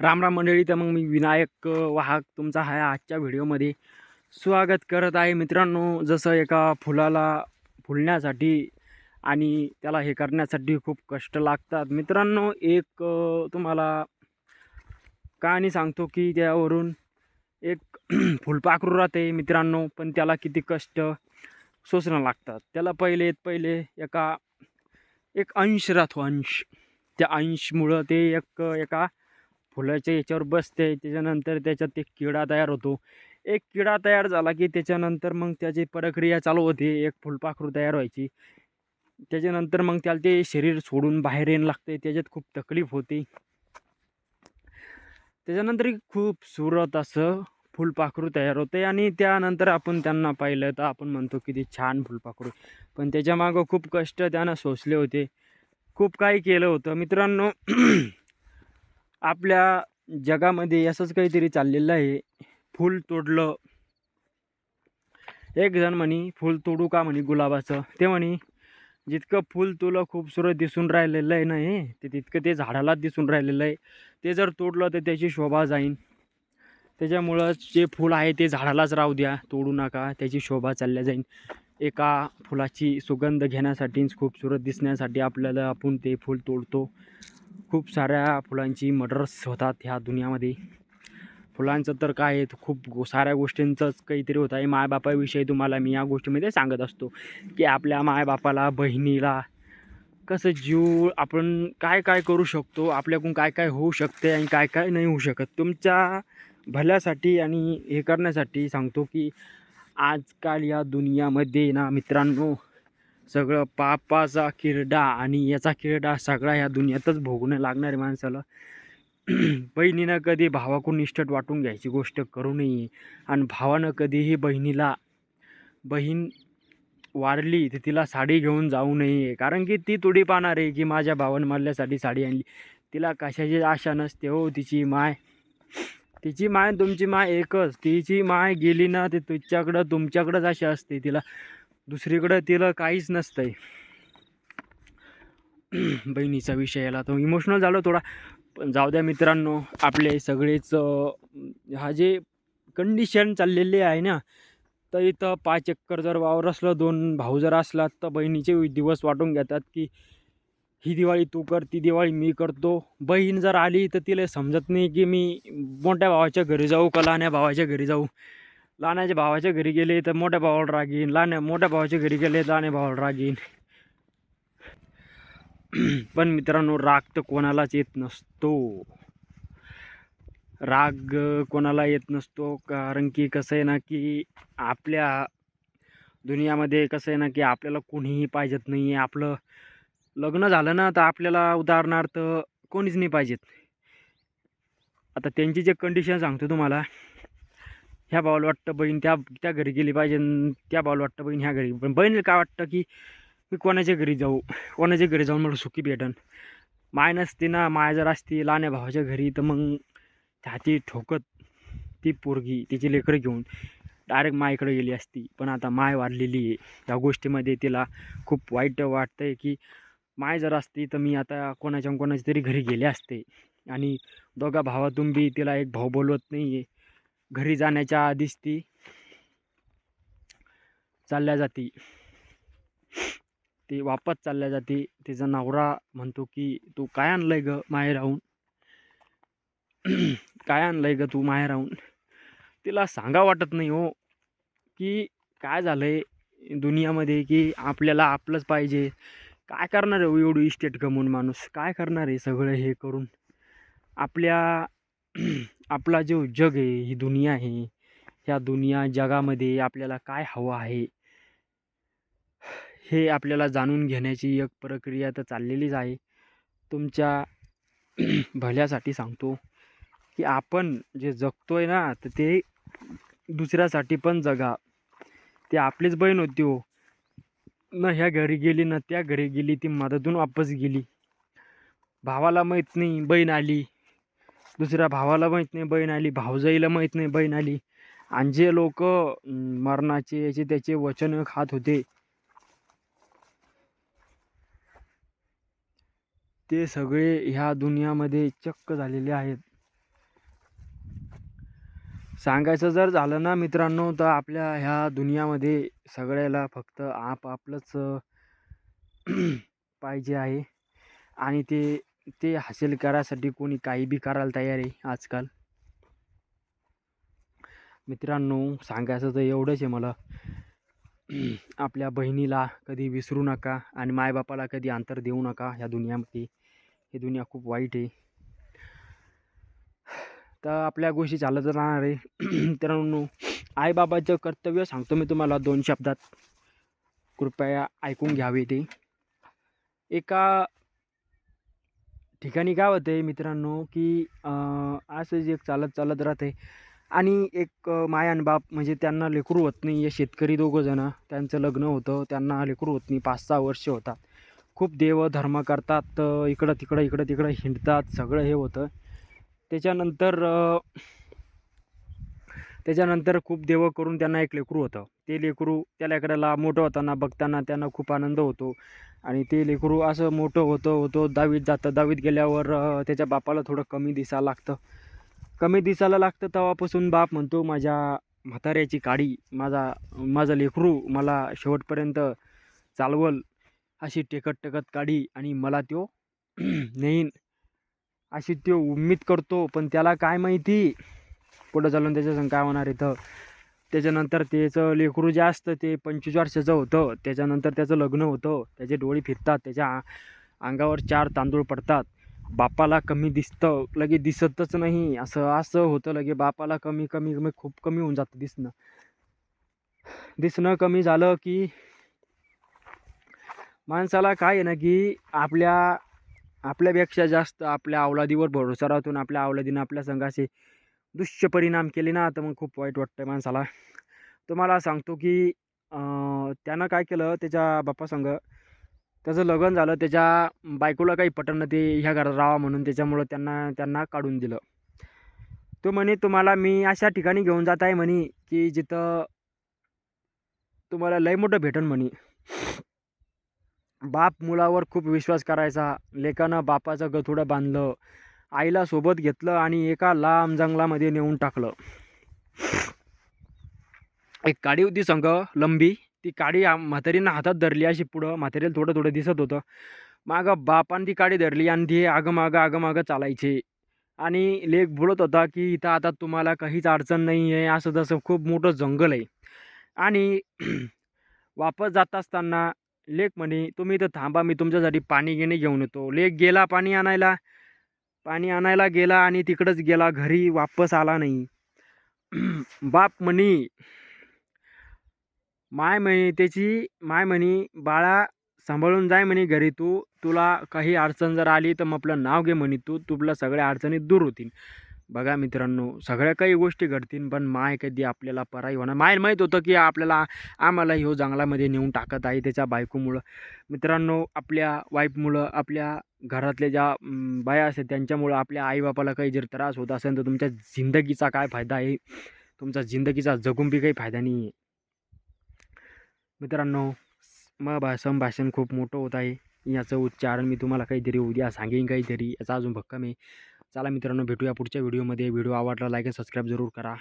राम राम मंडळी तर मग मी विनायक वाहक तुमचा हा आजच्या व्हिडिओमध्ये. स्वागत करत आहे मित्रांनो जसं एका फुलाला फुलण्यासाठी आणि त्याला हे करण्यासाठी खूप कष्ट लागतात. मित्रांनो एक तुम्हाला कहाणी सांगतो की त्यावरून एक फुलपाखरू राहते मित्रांनो पण त्याला किती कष्ट सोसणं लागतात. त्याला पहिले पहिले एका एक अंश राहतो अंश. त्या अंशमुळं ते एक एका फुलाच्या याच्यावर बसते. त्याच्यानंतर त्याच्यात एक किडा तयार होतो. एक किडा तयार झाला की त्याच्यानंतर मग त्याची प्रक्रिया चालू होते. एक फुलपाखरू तयार व्हायची. त्याच्यानंतर मग त्याला ते शरीर सोडून बाहेर येणं लागते त्याच्यात खूप तकलीफ होते. त्याच्यानंतर खूप सुरत असं फुलपाखरू तयार होते आणि त्यानंतर आपण त्यांना पाहिलं तर आपण म्हणतो की ते छान फुलपाखरू पण त्याच्यामागं खूप कष्ट त्यानं सोसले होते. खूप काही केलं होतं. मित्रांनो आपल्या जगामध्ये असंच काहीतरी चाललेलं आहे. फूल तोडलं. एक जण म्हणे फूल तोडू का? म्हणे गुलाबाचं. ते म्हणे जितकं फूल तुला खूपसूरत दिसून राहिलेलं आहे ना हे ते तितकं ते झाडालाच दिसून राहिलेलं आहे. ते जर तोडलं तर त्याची शोभा जाईन. त्याच्यामुळं जे फूल आहे ते झाडालाच राहू द्या. तोडू नका. त्याची शोभा चालल्या जाईन. एका फुलाची सुगंध घेण्यासाठी खूपसूरत दिसण्यासाठी आपल्याला आपण ते फूल तोडतो. खूप साऱ्या फुलांची मर्डर्स होतात ह्या दुनियामध्ये. फुलांचं तर काय आहे खूप गो साऱ्या गोष्टींचंच काहीतरी होत आहे. मायबापाविषयी तुम्हाला मी या गोष्टीमध्ये सांगत असतो की आपल्या मायबापाला बहिणीला कसं जीव आपण काय काय करू शकतो आपल्याकडून काय काय होऊ शकते आणि काय काय नाही होऊ शकत. तुमच्या भल्यासाठी आणि हे करण्यासाठी सांगतो की आजकाल या दुनियामध्ये ना मित्रांनो सगळं पापाचा किरडा आणि याचा किरडा सगळा ह्या दुनियातच भोगणं लागणारे माणसाला. बहिणीनं कधी भावाकडून निष्ठत वाटून घ्यायची गोष्ट करू नये आणि भावानं कधीही बहिणीला बहीण वारली तर तिला साडी घेऊन जाऊ नये. कारण की ती तुडी पाहणार आहे की माझ्या भावानं मारल्यासाठी साडी आणली. तिला कशाची आशा नसते हो तिची माय. तिची माय तुमची माय एकच. तिची माय गेली ना ते तुझ्याकडं तुमच्याकडंच अशी असते तिला. दुसरीकडं तिला काहीच नसतंय. बहिणीचा विषय आला तो इमोशनल झालो थोडा. पण जाऊ द्या मित्रांनो आपले सगळेच हा जे कंडिशन चाललेले आहे ना तर इथं पाच एकर जर वावर असलं दोन भाऊ जर असलात तर बहिणीचे दिवस वाटून घेतात की ही दिवाळी तू कर ती दिवाळी मी करतो. बहीण जर आली तर तिला समजत नाही की मी मोठ्या भावाच्या घरी जाऊ का भावाच्या घरी जाऊ. लहान्याच्या भावाच्या घरी गेले तर मोठ्या भावाला रागीन. लहान्या मोठ्या भावाच्या घरी गेले तर लहान्या भावाला रागीन. पण मित्रांनो राग तर कोणालाच येत नसतो. राग कोणाला येत नसतो कारण की कसं आहे ना की आपल्या दुनियामध्ये कसं आहे ना की आपल्याला कोणीही पाहिजेत नाही आहे आपलं लग्न झालं ना तर आपल्याला उदाहरणार्थ कोणीच नाही पाहिजेत. आता त्यांची जे कंडिशन सांगतो तुम्हाला ह्या भावाला वाटतं बहीण त्या त्या घरी गेली पाहिजे त्या भावाला वाटतं बहीण ह्या घरी पण बहिणीला काय वाटतं की मी कोणाच्या घरी जाऊ कोणाच्या घरी जाऊन मला सुखी भेटन? माय नसते ना माय जर असती लहान्या भावाच्या घरी तर मग हाती ठोकत ती पोरगी तिची लेकरं घेऊन डायरेक्ट मायकडे गेली असती. पण आता माय वाढलेली आहे. या गोष्टीमध्ये तिला खूप वाईट वाटतं आहे की माय जर असती तर मी आता कोणाच्या कोणाच्या तरी घरी गेले असते. आणि दोघा भावातून बी तिला एक भाऊ बोलवत नाही आहे घरी जाण्याच्या आधीच ती चालल्या जाती. ती वापस चालल्या जाते. तिचा नवरा म्हणतो की तू काय आणलंय ग माहे राहून? काय आणलंय ग तू माहे राहून? तिला सांगा वाटत नाही हो की काय झालंय दुनियामध्ये की आपल्याला आपलंच पाहिजे. काय करणार आहे हो एवढी इस्टेट कमवून माणूस? काय करणार आहे सगळं हे करून? आपल्या आपला जो जग आहे ही दुनिया आहे ह्या दुनिया जगामध्ये आपल्याला काय हवं आहे हे आपल्याला जाणून घेण्याची एक प्रक्रिया तर चाललेलीच आहे. तुमच्या भल्यासाठी सांगतो की आपण जे जगतो आहे ना तर ते दुसऱ्यासाठी पण जगा. ते आपलीच बहीण होती हो. न ह्या घरी गेली ना त्या घरी गेली ती मदतून वापस गेली. भावाला माहीत नाही बहीण आली. दुसऱ्या भावाला माहीत नाही बहीण आली भावजाईला माहीत नाही बहीण आली. आणि जे लोक मरणाचे याचे त्याचे वचन खात होते ते सगळे ह्या दुनियामध्ये चक्क झालेले आहेत. सांगायचं जर झालं ना मित्रांनो तर आपल्या ह्या दुनियामध्ये सगळ्याला फक्त आपापलंच पाहिजे आहे. आणि ते ते हासिल करायसाठी कोणी काही बी करायला तयार आहे आजकाल. मित्रांनो सांगायचं तर एवढंच आहे मला. आपल्या बहिणीला कधी विसरू नका आणि मायबापाला कधी अंतर देऊ नका ह्या दुनियामध्ये. ही दुनिया खूप वाईट आहे. तर आपल्या गोष्टी चालत राहणार आहे. मित्रांनो आईबाबाचं कर्तव्य सांगतो मी तुम्हाला दोन शब्दात. कृपया ऐकून घ्यावे ते. एका ठिकाणी काय होते आहे मित्रांनो की असंच एक चालत चालत राहते आणि एक माय आणि बाप म्हणजे त्यांना लेकरू होत नाही हे शेतकरी दोघंजणं त्यांचं लग्न होतं त्यांना लेकरू होत नाही पाच सहा वर्ष होतात. खूप देव धर्म करतात इकडं तिकडं इकडं तिकडं हिंडतात सगळं हे होतं. त्याच्यानंतर त्याच्यानंतर खूप देव करून त्यांना एक लेकरू होतं. ते लेकरू त्या लेकराला मोठं होताना बघताना त्यांना खूप आनंद होतो. आणि ते लेकरू असं मोठं होतं होतं दहावीत जातं. दहावीत गेल्यावर त्याच्या बापाला थोडं कमी दिसायला लागतं. कमी दिसायला लागतं तेव्हापासून बाप म्हणतो माझ्या म्हाताऱ्याची काडी माझा माझं लेकरू मला शेवटपर्यंत चालवल. अशी टेकत टेकत काढी आणि मला तो नेईन. अशी तो उम्मीद करतो पण त्याला काय माहिती? पुढं चालून त्याच्यासंग काय होणार इथं? त्याच्यानंतर त्याचं लेकरू जे असतं ते पंचवीस वर्षाचं होतं. त्याच्यानंतर त्याचं लग्न होतं. त्याचे डोळे फिरतात. त्याच्या अंगावर चार तांदूळ पडतात. बापाला कमी दिसतं. लगे दिसतच नाही. असं असं होतं लगे. बापाला कमी कमी कमी खूप कमी होऊन जातं दिसणं. दिसणं कमी झालं की माणसाला काय आहे ना की आपल्या आपल्यापेक्षा जास्त आपल्या अवलादीवर भरोसा राहतून आपल्या अवलादीनं आपल्या संघाचे दुष्परिणाम केले ना तर मग खूप वाईट वाटतं माणसाला. तुम्हाला सांगतो की त्यानं काय केलं त्याच्या बाप्पासंग त्याचं लग्न झालं त्याच्या बायकोला काही पटन ते ह्या घरात राहा म्हणून त्याच्यामुळं त्यांना त्यांना काढून दिलं. तो म्हणे तुम्हाला मी अशा ठिकाणी घेऊन जात आहे म्हणे की जिथं तुम्हाला लय मोठं भेटन म्हणे. बाप मुलावर खूप विश्वास करायचा. लेकानं बापाचं गथुडं बांधलं. आईला सोबत घेतलं आणि एका लांब जंगलामध्ये नेऊन टाकलं. एक काडी होती संघ लंबी. ती काडी म्हातारीनं हातात धरली अशी पुढं म्हातारीला थोडं थोडं दिसत होतं. मागं बापान ती काडी धरली आणि ती आगमागं आगमागं चालायचे. आणि लेख बोलत होता की इथं आता तुम्हाला काहीच अडचण नाही आहे असं तसं खूप मोठं जंगल आहे. आणि वापस जात असताना लेख म्हणे तुम्ही इथं थांबा मी तुमच्यासाठी पाणी घेणे घेऊन येतो. लेख गेला पाणी आणायला. पाणी आणायला गेला आणि तिकडंच गेला. घरी वापस आला नाही. बाप म्हणी माय म्हणे त्याची माय म्हणे बाळा सांभाळून जाय म्हणे घरी तू. तुला काही अडचण जर आली तर मग आपलं नाव घे म्हणे तू. तुला सगळ्या अडचणी दूर होतील. बघा मित्रांनो सगळ्या काही गोष्टी घडतील पण माय कधी आपल्याला पराई होणार? माय माहीत होतं की आपल्याला आम्हाला ह्यो जंगलामध्ये नेऊन टाकत आहे त्याच्या बायकोमुळं. मित्रांनो आपल्या वाईफमुळं आपल्या घरातल्या ज्या बाया असतात त्यांच्यामुळं आपल्या आईबापाला काही जर त्रास होत असेल तर तुमच्या जिंदगीचा काय फायदा आहे? तुमचा जिंदगीचा जगून बी काही फायदा नाही आहे मित्रांनो मग भा संभाषण खूप मोठं होत आहे. याचं उच्चारण मी तुम्हाला काहीतरी उद्या सांगेन काहीतरी याचा अजून भक्कम आहे. चला मित्रांनो भेटूया पुढच्या व्हिडिओमध्ये व्हिडिओ आवडला लाईक आणि सबस्क्राईब जरूर करा.